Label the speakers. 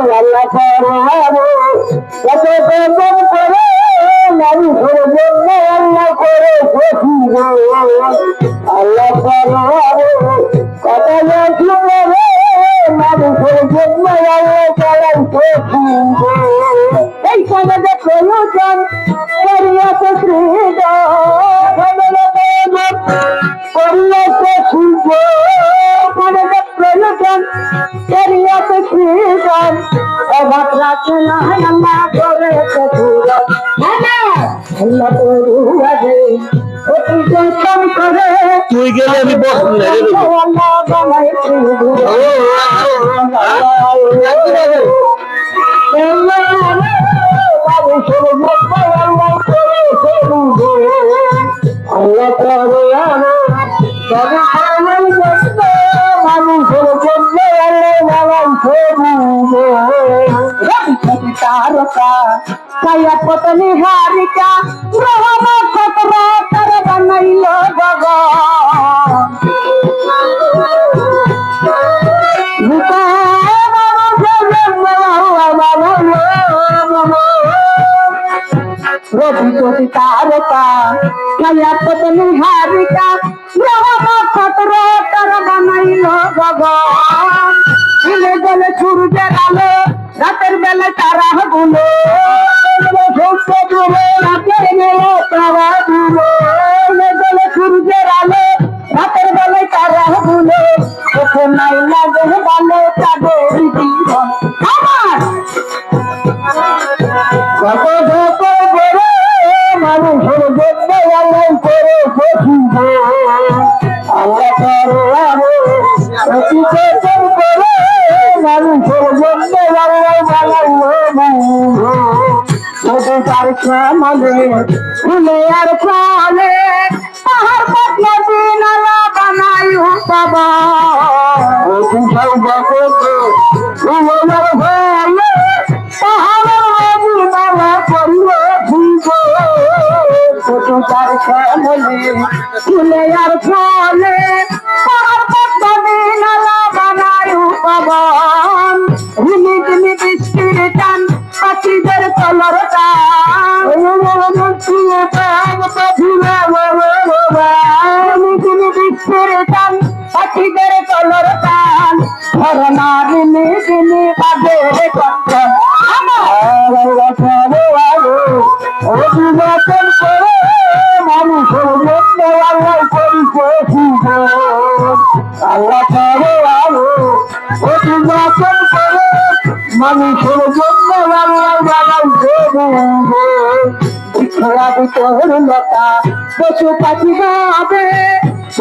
Speaker 1: আল্লাহ কত কম করে মানুষের জন্য আল্লাহ করে আল্লাহ কত বেশি করে এই সমাজে প্রয়োজন অভাব রাখে না আল্লাহ করেছে শ্রীরাম আল্লাহ অতি যত্ন করে
Speaker 2: তুই গেলে আমি বসবো রে
Speaker 1: মানুষের কায়া পতনি হারিকা গ্রহণ ক্ষত্র তার বানাইল রবি যদি তারকা কায়া পতনি হারিকা গ্রহণ ক্ষত্র তার বানাইল ভগবান দিলে গেলে সূর্যের আলো রাতের বেলা তারা গুলো রাতের বেলা তারা গুলো সূর্যের আলো। রাতের বেলায় তারা গুলো চোখে নাই লাগে ভালো তাদের জীবন। কত কত বড় মানুষের জন্য আল্লাহ করে আল্লাহ করে অতি কত তার সামনে ফুলে আর ফলে পাহাড় পাতলা বাবা করিল ছোট ফুলে আর ফলে রিমি রিমি বাজে কণ্ঠন অভিবাদন করে মানুষের জন্য আল্লাহ করিছে আল্লাহ করে তোর লতা পশু পাখি ভাবে